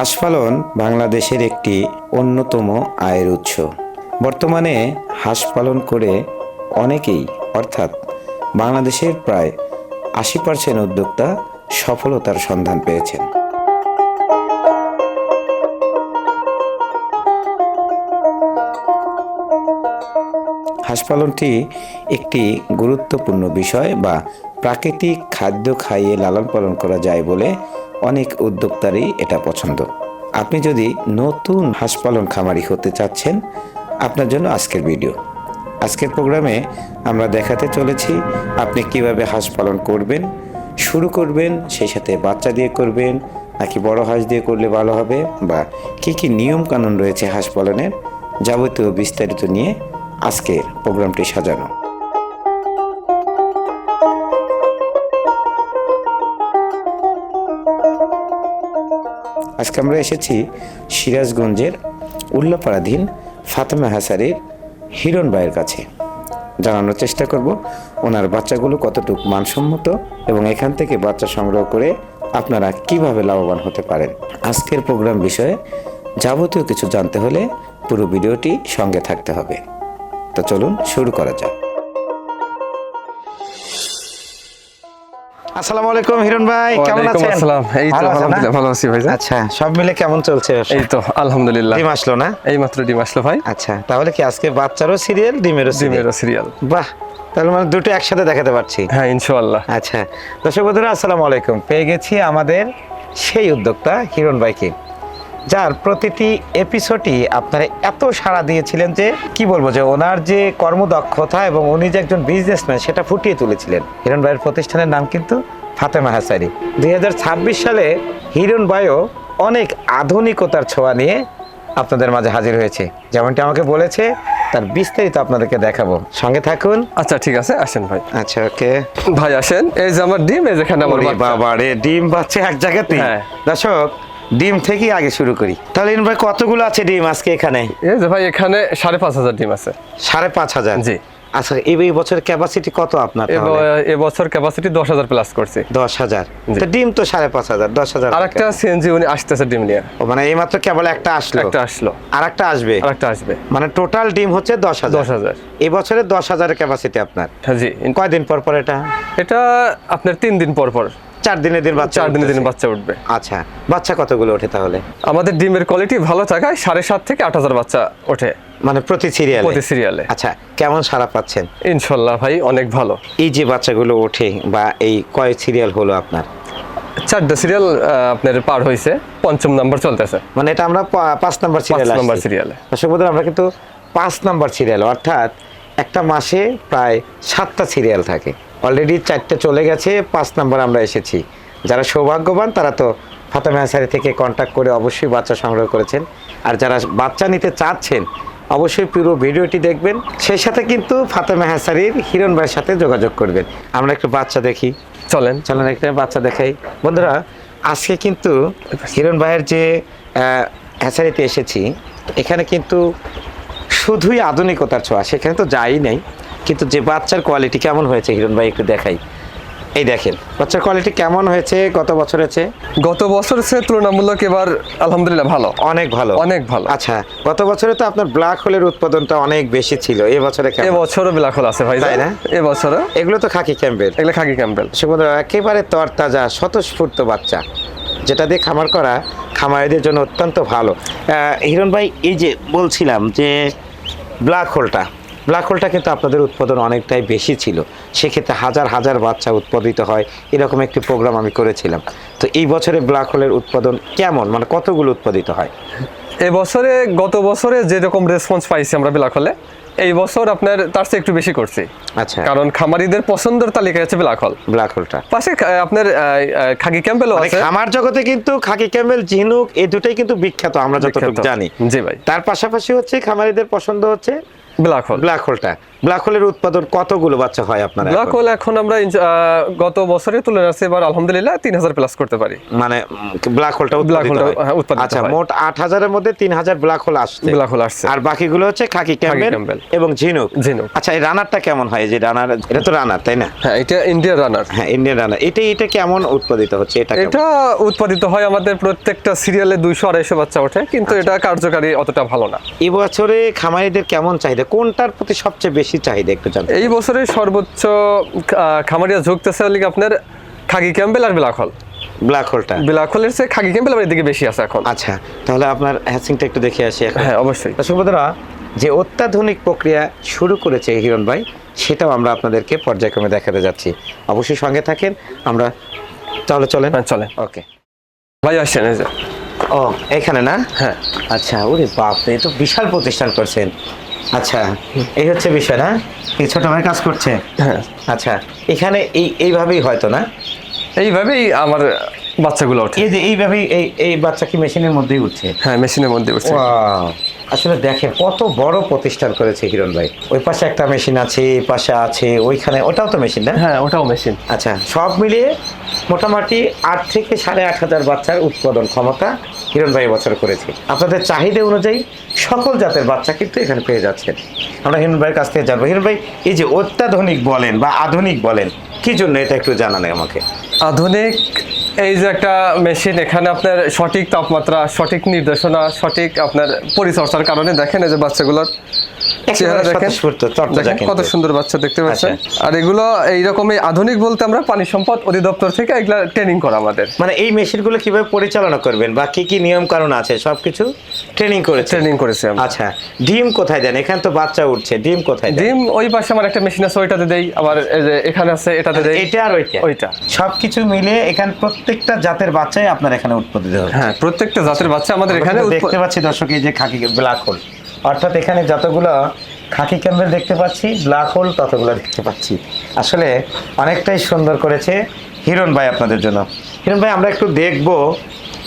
হাঁস পালন বাংলাদেশের একটি অন্যতম আয়ের উৎস। বর্তমানে হাঁস পালন করে অনেকেই, অর্থাৎ বাংলাদেশের প্রায় আশি পার্সেন্ট উদ্যোক্তা সফলতার সন্ধান পেয়েছেন। হাঁস পালনটি একটি গুরুত্বপূর্ণ বিষয় বা প্রাকৃতিক খাদ্য খাইয়ে লালন পালন করা যায় বলে অনেক উদ্যোক্তারই এটা পছন্দ। আপনি যদি নতুন হাঁস পালন খামারি হতে চাচ্ছেন, আপনার জন্য আজকের ভিডিও। আজকের প্রোগ্রামে আমরা দেখাতে চলেছি আপনি কীভাবে হাঁস পালন করবেন, শুরু করবেন, সেই সাথে বাচ্চা দিয়ে করবেন, নাকি বড় হাঁস দিয়ে করলে ভালো হবে, বা কী কী নিয়ম কানুন রয়েছে হাঁস পালনের, যাবতীয় বিস্তারিত নিয়ে আজকের প্রোগ্রামটি সাজানো। আজকে আমরা এসেছি সিরাজগঞ্জের উল্লাপাড়াধীন ফাতেমা হাসারির হিরণ ভাইয়ের কাছে। জানানোর চেষ্টা করব, ওনার বাচ্চাগুলো কতটুকু মানসম্মত এবং এখান থেকে বাচ্চা সংগ্রহ করে আপনারা কীভাবে লাভবান হতে পারেন। আজকের প্রোগ্রাম বিষয়ে যাবতীয় কিছু জানতে হলে পুরো ভিডিওটি সঙ্গে থাকতে হবে। তো চলুন শুরু করা যাক। আসসালামু আলাইকুম হিরণ ভাই কেমন আছেন? আসসালাম। এই তো? আলহামদুলিল্লাহ ভালো আছি ভাই আচ্ছা সব মিলে কেমন চলছে এই তো আলহামদুলিল্লাহ। ডিম আসলো না? এই মাত্র ডিম আসলো ভাই। আচ্ছা তাহলে কি আজকে বাচ্চারও সিরিয়াল ডিমেরও সিরিয়াল ডিমেরও সিরিয়াল বাহ তাহলে মানে দুটো একসাথে দেখাতে পারছি। হ্যাঁ ইনশাআল্লাহ। আচ্ছা দর্শক বন্ধুরা আসসালামু আলাইকুম। পেয়ে গেছি আমাদের সেই উদ্যোক্তা হিরণ ভাইকে। যার প্রতিটি এপিসোডই আপনারা এত সাড়া দিয়েছিলেন যে কি বলব যে ওনার যে কর্মদক্ষতা এবং উনি যে একজন বিজনেসম্যান সেটা ফুটিয়ে তুলেছিলেন। হিরণ ভাইয়ের প্রতিষ্ঠানের নাম কিন্তু ফাতেমা হাসারি দুই হাজার ছাব্বিশ সালে হিরণ ভাইও অনেক আধুনিকতার ছোঁয়া নিয়ে আপনাদের মাঝে হাজির হয়েছে। যেমনটি আমাকে বলেছে তার বিস্তারিত আপনাদেরকে দেখাবো। সঙ্গে থাকুন। আচ্ছা ঠিক আছে আসেন ভাই। আচ্ছা ওকে। ভাই আসেন। এই যে আমার ডিম এই যেখানে আমার বাবা রে ডিম বাচ্চা এক জায়গাতে হ্যাঁ। দর্শক ডিম থেকে আগে শুরু করি। তাহলে ভাই কতগুলো আছে ডিম আজকে এখানে? এই যে ভাই এখানে সাড়ে পাঁচ হাজার ডিম আছে। সাড়ে পাঁচ হাজার? জি। আচ্ছা এই বছরের ক্যাপাসিটি কত আপনার তাহলে? এব- এবছর ক্যাপাসিটি দশ হাজার প্লাস করছি। দশ হাজার। তো ডিম তো সাড়ে পাঁচ হাজার দশ হাজার আর একটা সিএনজি উনি আসতেছে ডিম নিয়ে। ও, মানে এই মাত্র কেবল একটা আসলো? একটা আসলো। আর একটা আসবে? আর একটা আসবে। মানে টোটাল ডিম হচ্ছে দশ হাজার। দশ হাজার। এই বছরে দশ হাজারের ক্যাপাসিটি আপনার? হ্যাঁ জি। কয়দিন পর পর এটা? এটা আপনার তিন দিন পর পর। চার দিন বাচ্চা চার দিনে দিন বাচ্চা উঠবে। আচ্ছা বাচ্চা কতগুলো ওঠে তাহলে? আমাদের ডিমের কোয়ালিটি ভালো থাকায় সাড়ে সাত থেকে আট হাজার বাচ্চা ওঠে। মানে প্রতি সিরিয়ালে প্রতি সিরিয়ালে আচ্ছা কেমন সারা পাচ্ছেন? ইনশাল্লাহ ভাই অনেক ভালো। এই যে বাচ্চাগুলো ওঠে বা এই কয় সিরিয়াল হলো আপনার? চারটা সিরিয়াল আপনার পার হয়েছে পঞ্চম নাম্বার চলতেছে। মানে এটা আমরা পাঁচ নাম্বার সিরিয়াল নাম্বার সিরিয়ালে। আমরা কিন্তু পাঁচ নাম্বার সিরিয়াল অর্থাৎ একটা মাসে প্রায় সাতটা সিরিয়াল থাকে। অলরেডি চারটে চলে গেছে পাঁচ নাম্বার আমরা এসেছি। যারা সৌভাগ্যবান তারা তো ফাতেমা হাসারি থেকে কন্ট্যাক্ট করে অবশ্যই বাচ্চা সংগ্রহ করেছেন। আর যারা বাচ্চা নিতে চাচ্ছেন অবশ্যই পুরো ভিডিওটি দেখবেন। সেই সাথে কিন্তু ফাতেমা হাসারির হিরণ ভাইয়ের সাথে যোগাযোগ করবেন। আমরা একটু বাচ্চা দেখি। চলেন। চলেন একটা বাচ্চা দেখাই। বন্ধুরা আজকে কিন্তু হিরণ ভাইয়ের যে আহ, হ্যাচারিতে এসেছি এখানে কিন্তু শুধুই আধুনিকতার ছোঁয়া, সেখানে তো যাই নাই। কিন্তু যে বাচ্চার কোয়ালিটি কেমন হয়েছে, হিরণ ভাই, একটু দেখাই। এই দেখেন বাচ্চার কোয়ালিটি কেমন হয়েছে গত বছর হয়েছে গত বছরের চেয়ে তুলনামূলক এবার আলহামদুলিল্লাহ ভালো। অনেক ভালো? অনেক ভালো। আচ্ছা গত বছরে তো আপনার ব্ল্যাক হোলের উৎপাদনটা অনেক বেশি ছিল এই বছরে কেমন? এবছরও বিলাখল আছে ভাই তাই না? এবছরও। এগুলো তো খাকি ক্যাম্পের এগুলো খাকি ক্যাম্পেল সুন্দর একেবারে তরতাজা স্বতঃস্ফূর্ত বাচ্চা। যেটা দিয়ে খামার করা খামারিদের জন্য অত্যন্ত ভালো। হিরণ ভাই এই যে বলছিলাম যে ব্ল্যাক হোলটা ব্ল্যাক হোলটা কিন্তু আপনাদের উৎপাদন অনেকটাই বেশি ছিল। সেক্ষেত্রে হাজার হাজার বাচ্চা উৎপাদিত হয় এরকম একটি প্রোগ্রাম আমি করেছিলাম। তো এই বছরে ব্ল্যাক হোলের উৎপাদন কেমন? মানে কতগুলো উৎপাদিত হয়? এবছরে গত বছরে যেরকম রেসপন্স পাইছি আমরা বিলাখলে এই বছর আপনার তার চেয়ে একটু বেশি করছি। আচ্ছা। কারণ খামারিদের পছন্দের তালিকায় আছে বিলাখল ব্ল্যাক হোলটা পাশে আপনার খাকি ক্যাম্পেলও মানে আছে। খামার জগতে কিন্তু খাকি ক্যামেল ঝিনুক এই দুটোই কিন্তু বিখ্যাত আমরা যতটুকু জানি। জি ভাই। তার পাশাপাশি হচ্ছে খামারিদের পছন্দ হচ্ছে ব্ল্যাক হোল ব্ল্যাক হোলটা ব্ল্যাক হোলের উৎপাদন কতগুলো বাচ্চা হয় আপনার? ব্ল্যাক হোল এখন আমরা গত বছরে তুলে আছে এবার আলহামদুলিল্লাহ তিন হাজার প্লাস করতে পারি। মানে ব্ল্যাক হোলটা Black উৎপাদিত hole টা, হয়। হ্যাঁ, উৎপাদিত আচ্ছা মোট আট হাজারের মধ্যে তিন হাজার ব্ল্যাক হোল আসছে। ব্ল্যাক হোল আসছে। আর বাকিগুলো হচ্ছে খাকি ক্যাম্বেল। এবং ঝিনুক। ঝিনুক। আচ্ছা এই রানারটা কেমন হয়? এই যে রানার এটা তো রানার তাই না? হ্যাঁ এটা ইন্ডিয়ান রানার হ্যাঁ ইন্ডিয়ান রানার এটা এটা কেমন উৎপাদিত হচ্ছে? এটা এটা উৎপাদিত হয় আমাদের প্রত্যেকটা সিরিয়ালে দুইশো আড়াইশো বাচ্চা ওঠে কিন্তু আচ্ছা। এটা কার্যকারী অতটা ভালো না। এবছরে খামারিদের কেমন চাহিদা? কোনটার প্রতি সবচেয়ে বেশি চাহিদা একটু জানতে এই বছরে সর্বোচ্চ খামারিয়া ঝুঁকতেছে হলে আপনার খাগি ক্যাম্বেল আর বিলাখল ব্ল্যাক হোলটা? বিলাখলের চেয়ে খাগি ক্যাম্বেল আমার এদিকে বেশি আছে এখন। আচ্ছা তাহলে আপনার হ্যাচিংটা একটু দেখে আসি হ্যাঁ অবশ্যই। বন্ধুরা যে অত্যাধুনিক প্রক্রিয়া শুরু করেছে হিরণ ভাই সেটাও আমরা আপনাদেরকে পর্যায়ক্রমে দেখাতে যাচ্ছি। অবশ্যই সঙ্গে থাকেন আমরা তাহলে চলেন। হ্যাঁ চলে ওকে। ভাই আসছেন ও এখানে না? হ্যাঁ। আচ্ছা ওরে বাপ রে, এ তো বিশাল প্রতিষ্ঠান করছেন। আচ্ছা এই হচ্ছে বিষয় না? এই ছোট ভাই কাজ করছে? হ্যাঁ। আচ্ছা এখানে এই এইভাবেই হয়তো না? এইভাবেই আমার বাচ্চাগুলো ওঠে। এই যে এইভাবেই এই এই বাচ্চা কি মেশিনের মধ্যেই উঠছে? হ্যাঁ মেশিনের মধ্যে উঠছে! আসলে দেখেন কত বড় প্রতিষ্ঠান করেছে হিরণ ভাই। ওই পাশে একটা মেশিন আছে এই পাশে আছে ওইখানে ওটাও তো মেশিন না? হ্যাঁ ওটাও মেশিন। আচ্ছা সব মিলিয়ে মোটামুটি আট থেকে সাড়ে আট হাজার বাচ্চার উৎপাদন ক্ষমতা হিরণ ভাই বছর করেছে। আপনাদের চাহিদা অনুযায়ী সকল জাতের বাচ্চা কিন্তু এখানে পেয়ে যাচ্ছেন। আমরা হিরণ ভাইয়ের কাছ থেকে জানব। হিরণ ভাই এই যে অত্যাধুনিক বলেন বা আধুনিক বলেন কি জন্য এটা একটু জানান আমাকে? আধুনিক এই যে একটা মেশিন এখানে আপনার সঠিক তাপমাত্রা সঠিক নির্দেশনা সঠিক আপনার পরিচর্যার কারণে দেখেন এই যে বাচ্চাগুলোর চেহারা দেখেন। কত সুন্দর বাচ্চা দেখতে পাচ্ছেন। আচ্ছা। আর এগুলো এইরকমই আধুনিক বলতে আমরা পানি সম্পদ অধিদপ্তর থেকে এগুলা ট্রেনিং করা আমাদের। মানে এই মেশিনগুলো কীভাবে পরিচালনা করবেন বা কি কি নিয়ম কারণ আছে সবকিছু ট্রেনিং করেছে? ট্রেনিং করেছি আচ্ছা ডিম কোথায় দেন? এখানে তো বাচ্চা উঠছে ডিম কোথায় ডিম ওই পাশে আমার একটা মেশিন আছে ওইটাতে দেই। আবার এখানে আছে এটাতে দেই। এটা আর ওইটা? ওইটা। সবকিছু মিলিয়ে এখানে প্রত্যেকটা জাতের বাচ্চাই আপনার এখানে উৎপাদিত হচ্ছে। হ্যাঁ প্রত্যেকটা জাতের বাচ্চা আমাদের এখানে দেখতে পাচ্ছি দর্শক এই যে খাকি ব্ল্যাক হোল অর্থাৎ এখানে যতগুলো খাকি ক্যাম্বেল দেখতে পাচ্ছি ব্ল্যাক হোল ততগুলো দেখতে পাচ্ছি। আসলে অনেকটাই সুন্দর করেছে হিরণ ভাই আপনাদের জন্য। হিরণ ভাই আমরা একটু দেখব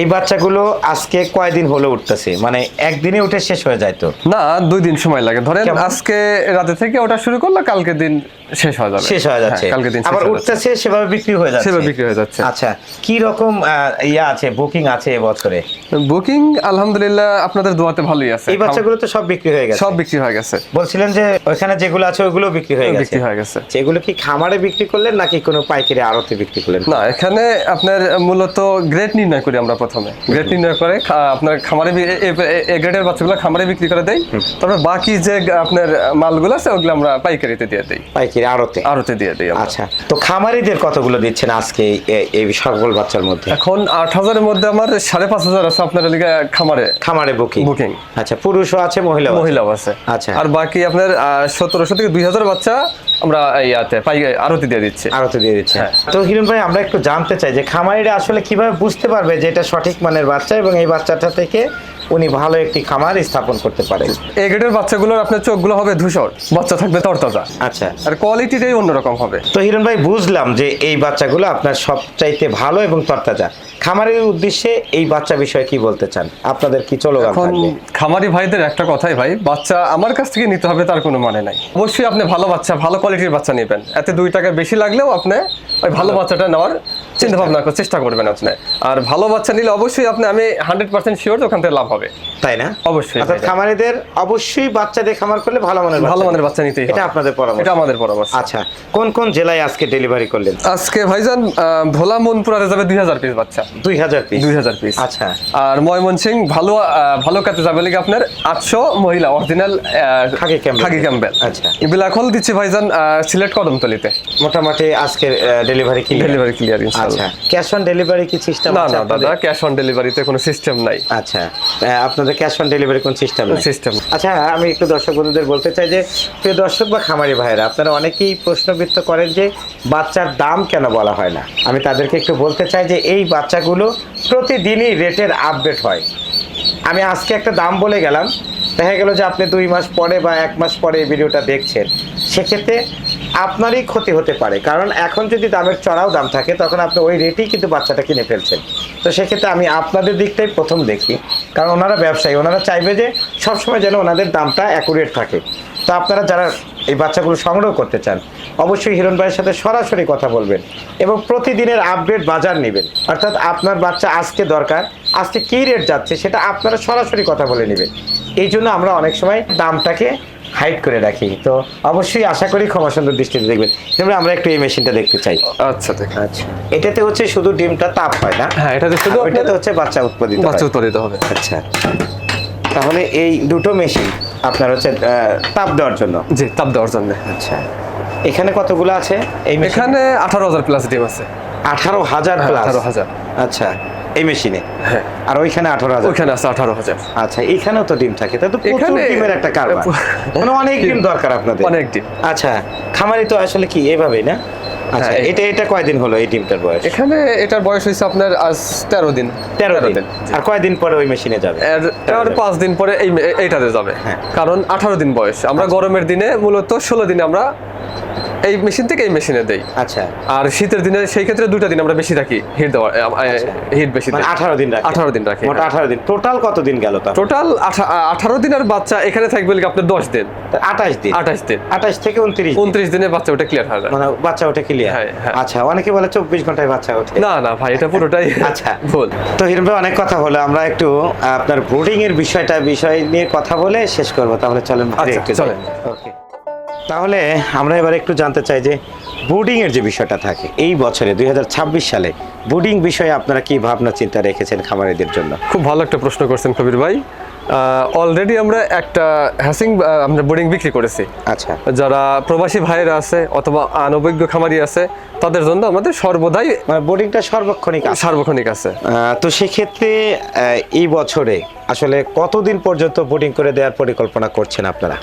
এই বাচ্চাগুলো আজকে কয়দিন হলো উঠতেছে? মানে একদিনে উঠে শেষ হয়ে যায় তো? না দুই দিন সময় লাগে। ধরেন আজকে রাতে থেকে ওটা শুরু করলে কালকে দিন শেষ হয়ে যাবে। শেষ হয়ে যাচ্ছে। হ্যাঁ, কালকে দিন আবার উঠতেছে সেভাবে বিক্রি হয়ে যাচ্ছে। সেভাবে বিক্রি হয়ে যাচ্ছে। আচ্ছা কি রকম ইয়া আছে বুকিং আছে এবছরে বুকিং আলহামদুলিল্লাহ আপনাদের দোয়াতে ভালোই আছে। এই বাচ্চাগুলো তো সব বিক্রি হয়ে গেছে। সব বিক্রি হয়ে গেছে। বলছিলেন যে ওইখানে যেগুলো আছে ওগুলো বিক্রি হয়ে গেছে। বিক্রি হয়ে গেছে। সেগুলো কি খামারে বিক্রি করলেন নাকি কোনো পাইকারি আড়তে বিক্রি করলেন? না এখানে আপনার মূলত গ্রেড নির্ণয় করি আমরা প্রথমে। গ্রেড নির্ণয় করে আপনার খামারে এ- গ্রেডের বাচ্চাগুলো খামারে বিক্রি করে দেই। তারপর বাকি যে আপনার মালগুলো আছে ওগুলো আমরা পাইকারিতে দিয়ে দেই। পাইকারি আড়তে? আড়তে দিয়ে দিই আচ্ছা তো খামারিদের কতগুলো দিচ্ছেন আজকে এই- সকল বাচ্চার মধ্যে? এখন আট হাজারের মধ্যে আমার সাড়ে পাঁচ হাজার আছে আপনার লিগে খামারে। খামারে বুকিং বুকিং আচ্ছা পুরুষও আছে মহিলা মহিলাও আছে। আচ্ছা। আর বাকি আপনার সতেরোশো থেকে দুই হাজার বাচ্চা আমরা ইয়াতে পাই আরতি দিয়ে দিচ্ছি আরতি দিয়ে দিচ্ছি হ্যাঁ। তো হিরণ ভাই আমরা একটু জানতে চাই যে খামারিরা আসলে কীভাবে বুঝতে পারবে যে এটা সঠিক মানের বাচ্চা এবং এই বাচ্চাটা থেকে উনি ভালো একটি খামার স্থাপন করতে পারে। এই গ্রেডের বাচ্চাগুলোর আপনার চোখগুলো হবে ধূসর বাচ্চা থাকবে তরতাজা। আচ্ছা। আর কোয়ালিটিটাই অন্যরকম হবে। তো হিরণ ভাই বুঝলাম যে এই বাচ্চাগুলো আপনার সবচাইতে ভালো এবং তরতাজা। খামারের উদ্দেশ্যে এই বাচ্চা বিষয়ে কি বলতে চান? আপনাদের কি চলগান এখন খামারি ভাইদের একটা কথাই ভাই বাচ্চা আমার কাছ থেকে নিতে হবে তার কোনো মানে নাই। অবশ্যই আপনি ভালো বাচ্চা ভালো কোয়ালিটির বাচ্চা নেবেন। এতে দুই টাকা বেশি লাগলেও আপনি ওই ভালো বাচ্চাটা নেওয়ার চিন্তা ভাবনা চেষ্টা করবেন আপনি। আর ভালো বাচ্চা নিলে অবশ্যই আপনি আমি হান্ড্রেড পার্সেন্ট শিওর ওখান থেকে লাভ হবে। তাই না? অবশ্যই। অর্থাৎ। খামারিদের অবশ্যই বাচ্চা দিয়ে খামার করলে ভালো মানের ভালো বাচ্চা মানের বাচ্চা নিতেই এটা আপনাদের পরামর্শ। এটা আমাদের পরামর্শ। আচ্ছা কোন কোন জেলায় আজকে ডেলিভারি করলেন? আজকে ভাইজান ভোলা মনপুরাতে যাবে দুই হাজার পিস বাচ্চা। দুই হাজার পিস দুই হাজার পিস আচ্ছা। আর ময়মনসিং ভালো ভালো কাতে যাবে লিগে আপনার আটশো মহিলা original khaki Campbell. Khaki Campbell আচ্ছা। বিলাখল দিচ্ছি ভাইজান আহ, সিলেট কদমতলিতে। মোটামুটি আজকে ডেলিভারি কি ডেলিভারি ক্লিয়ার আচ্ছা। ইনশাআল্লাহ ক্যাশ অন ডেলিভারি কি সিস্টেম না আছে না আপনাদের? দাদা ক্যাশ অন ডেলিভারিতে কোনো সিস্টেম নাই। আচ্ছা। আপনাদের ক্যাশ অন ডেলিভারি কোন সিস্টেম সিস্টেম আচ্ছা আমি একটু দর্শক বন্ধুদের বলতে চাই যে প্রিয় দর্শক বা খামারি ভাইরা আপনারা অনেকেই প্রশ্নবিত্ত করেন যে বাচ্চার দাম কেন বলা হয় না? আমি তাদেরকে একটু বলতে চাই যে এই বাচ্চাগুলো প্রতিদিনই রেটের আপডেট হয়। আমি আজকে একটা দাম বলে গেলাম। দেখা গেল যে আপনি দুই মাস পরে বা এক মাস পরে এই ভিডিওটা দেখছেন। সেক্ষেত্রে আপনারই ক্ষতি হতে পারে। কারণ এখন যদি দামের চড়াও দাম থাকে, তখন আপনি ওই রেটেই কিন্তু বাচ্চাটা কিনে ফেলছেন। তো সেক্ষেত্রে আমি আপনাদের দিকটাই প্রথম দেখি। কারণ ওনারা ব্যবসায়ী, ওনারা চাইবে যে সবসময় যেন ওনাদের দামটা অ্যাকুরেট থাকে। তো আপনারা যারা এই বাচ্চাগুলো সংগ্রহ করতে চান, অবশ্যই হিরণ ভাইয়ের সাথে সরাসরি কথা বলবেন এবং প্রতিদিনের আপডেট বাজার নেবেন। অর্থাৎ আপনার বাচ্চা আজকে দরকার, আজকে কী রেট যাচ্ছে, সেটা আপনারা সরাসরি কথা বলে নেবেন। এই জন্য আমরা অনেক সময় দামটাকে হাইড করে রাখি। তো অবশ্যই আশা করি ক্ষমা সুন্দর দৃষ্টিতে দেখবেন। এবার আমরা একটু এই মেশিনটা দেখতে চাই। আচ্ছা দেখ আচ্ছা। এটাতে হচ্ছে শুধু ডিমটা তাপ হয় না? হ্যাঁ এটাতে শুধু আপনার হচ্ছে বাচ্চা উৎপাদিত হয়। বাচ্চা উৎপাদিত হবে। আচ্ছা। তাহলে এই দুটো মেশিন আপনার হচ্ছে তাপ দেওয়ার জন্য। জি তাপ দেওয়ার জন্য। আচ্ছা। এখানে কতগুলো আছে এই মেশিন? এখানে আঠারো হাজার প্লাস ডিম আছে। আঠারো হাজার হ্যাঁ, প্লাস 18,000 আচ্ছা। এই মেশিনে? হ্যাঁ। আর ওইখানে আঠারো হাজার? ওইখানে আছে আঠারো হাজার। আচ্ছা এখানেও তো ডিম থাকে তাই তো এখানে- ডিমের একটা কারবার। মানে অনেক ডিম দরকার আপনাদের। অনেক ডিম। আচ্ছা খামারি তো আসলে কি এভাবেই না? আচ্ছা হ্যাঁ, এটা এটা কয়দিন হলো এই ডিমটার বয়স? এখানে এটার বয়স হয়েছে আপনার আজ তেরো দিন। তেরো দিন। আর কয়দিন পরে ওই মেশিনে যাবে? পাঁচ দিন পরে এই এইটাতে যাবে। হ্যাঁ। কারণ আঠারো দিন বয়স। আমরা গরমের দিনে মূলত ষোলো দিনে আমরা এই মেশিন থেকে এই মেশিনে দেই। আচ্ছা। আর শীতের দিনে সেই ক্ষেত্রে দুটা দিন আমরা বেশি রাখি হিট দেওয়ার হিট বেশি মানে দিন রাখি। আঠারো দিন রাখি। মোট আঠারো দিন। টোটাল কত দিন গেল তা টোটাল আঠারো দিনের বাচ্চা এখানে থাকবে আপনার দশ দিন। আঠাশ দিন। আঠাশ দিন। আঠাশ থেকে উনত্রিশ দিন। উনত্রিশ দিনে বাচ্চা ওটা ক্লিয়ার হয়ে যায়। মানে বাচ্চা ওঠে ক্লিয়ার হ্যাঁ। আচ্ছা অনেকে বলে চব্বিশ ঘন্টায় বাচ্চা ওঠে না না ভাই এটা পুরোটাই আচ্ছা। ভুল তো হিরণ ভাই অনেক কথা হলো আমরা একটু আপনার ব্রুডিং এর বিষয়টা বিষয় নিয়ে কথা বলে শেষ করব তাহলে চলেন আচ্ছা। চলেন। Okay. তাহলে আমরা এবার একটু জানতে চাই যে ব্রুডিং এর যে বিষয়টা থাকে এই বছরে দুই হাজার ছাব্বিশ সালে ব্রুডিং বিষয়ে আপনারা কি ভাবনা চিন্তা রেখেছেন খামারিদের জন্য খুব ভালো একটা প্রশ্ন করছেন কবির ভাই অলরেডি আমরা একটা হ্যাসিং আমরা বোর্ডিং বিক্রি করেছি। আচ্ছা। যারা প্রবাসী ভাইয়েরা আছে অথবা অনভিজ্ঞ খামারি আছে তাদের জন্য আমাদের সর্বদাই মানে বোর্ডিংটা সর্বক্ষণিক আছে। সার্বক্ষণিক আছে। তো সেক্ষেত্রে এই বছরে আসলে কতদিন পর্যন্ত বোর্ডিং করে দেওয়ার পরিকল্পনা করছেন আপনারা?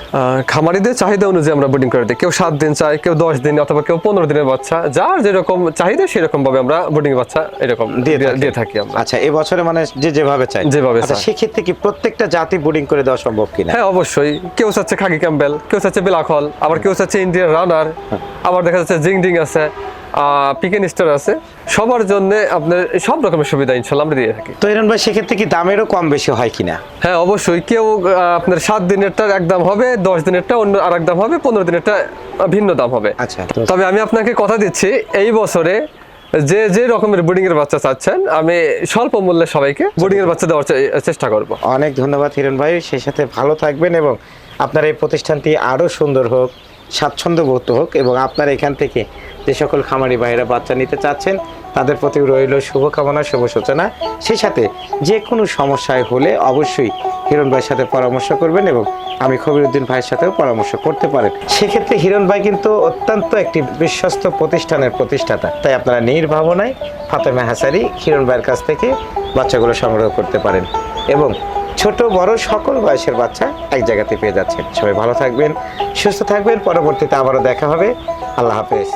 খামারিদের চাহিদা অনুযায়ী আমরা বোর্ডিং করে দিই। কেউ সাত দিন চায় কেউ দশ দিন অথবা কেউ পনেরো দিনের বাচ্চা। যার যেরকম চাহিদা সেরকম ভাবে আমরা বোর্ডিং বাচ্চা এরকম দিয়ে দিয়ে- থাকি আমরা। আচ্ছা এবছরে মানে যে যেভাবে চাই। যেভাবে আচ্ছা সেক্ষেত্রে কি প্রত্যেকটা জাতি বোর্ডিং করে দেওয়া সম্ভব কিনা? হ্যাঁ অবশ্যই। কেউ চাচ্ছে খাকি ক্যাম্বেল কেউ চাচ্ছে বিলাখল আবার কেউ চাচ্ছে ইন্ডিয়ান রানার আবার দেখা যাচ্ছে জিংডিং আছে পিকেন স্টার আছে। সবার জন্য আপনার সব রকমের সুবিধা ইনশাল্লাহ আমরা দিয়ে থাকি। তো এরন ভাই সেক্ষেত্রে কি দামেরও কম বেশি হয় কিনা? হ্যাঁ অবশ্যই। কেউ আপনার সাত দিনেরটার এক দাম হবে দশ দিনেরটা অন্য আর এক দাম হবে পনেরো দিনেরটা ভিন্ন দাম হবে। আচ্ছা তবে আমি আপনাকে কথা দিচ্ছি এই বছরে যে যে রকমের বোর্ডিং এর বাচ্চা চাচ্ছেন, আমি স্বল্প মূল্যে সবাইকে বোর্ডিং এর বাচ্চা দেওয়ার চেষ্টা করব। অনেক ধন্যবাদ হিরণ ভাই, সেই সাথে ভালো থাকবেন এবং আপনার এই প্রতিষ্ঠানটি আরও সুন্দর হোক, স্বাচ্ছন্দ্যবোধ হোক এবং আপনার এখান থেকে যে সকল খামারি ভাইয়েরা বাচ্চা নিতে চাচ্ছেন, তাদের প্রতি রইল শুভকামনা, শুভ সূচনা। সেই সাথে যে কোনো সমস্যায় হলে অবশ্যই হিরণ ভাইয়ের সাথে পরামর্শ করবেন এবং আমি খবিরুদ্দিন ভাইয়ের সাথেও পরামর্শ করতে পারেন। সেক্ষেত্রে হিরণ ভাই কিন্তু অত্যন্ত একটি বিশ্বস্ত প্রতিষ্ঠানের প্রতিষ্ঠাতা। তাই আপনারা নির্ভাবনায় ফাতেমা হাসারি হিরণ ভাইয়ের কাছ থেকে বাচ্চাগুলো সংগ্রহ করতে পারেন এবং ছোট, বড় সকল বয়সের বাচ্চা এক জায়গাতে পেয়ে যাচ্ছেন। সবাই ভালো থাকবেন, সুস্থ থাকবেন। পরবর্তীতে আবারও দেখা হবে। আল্লাহ হাফেজ।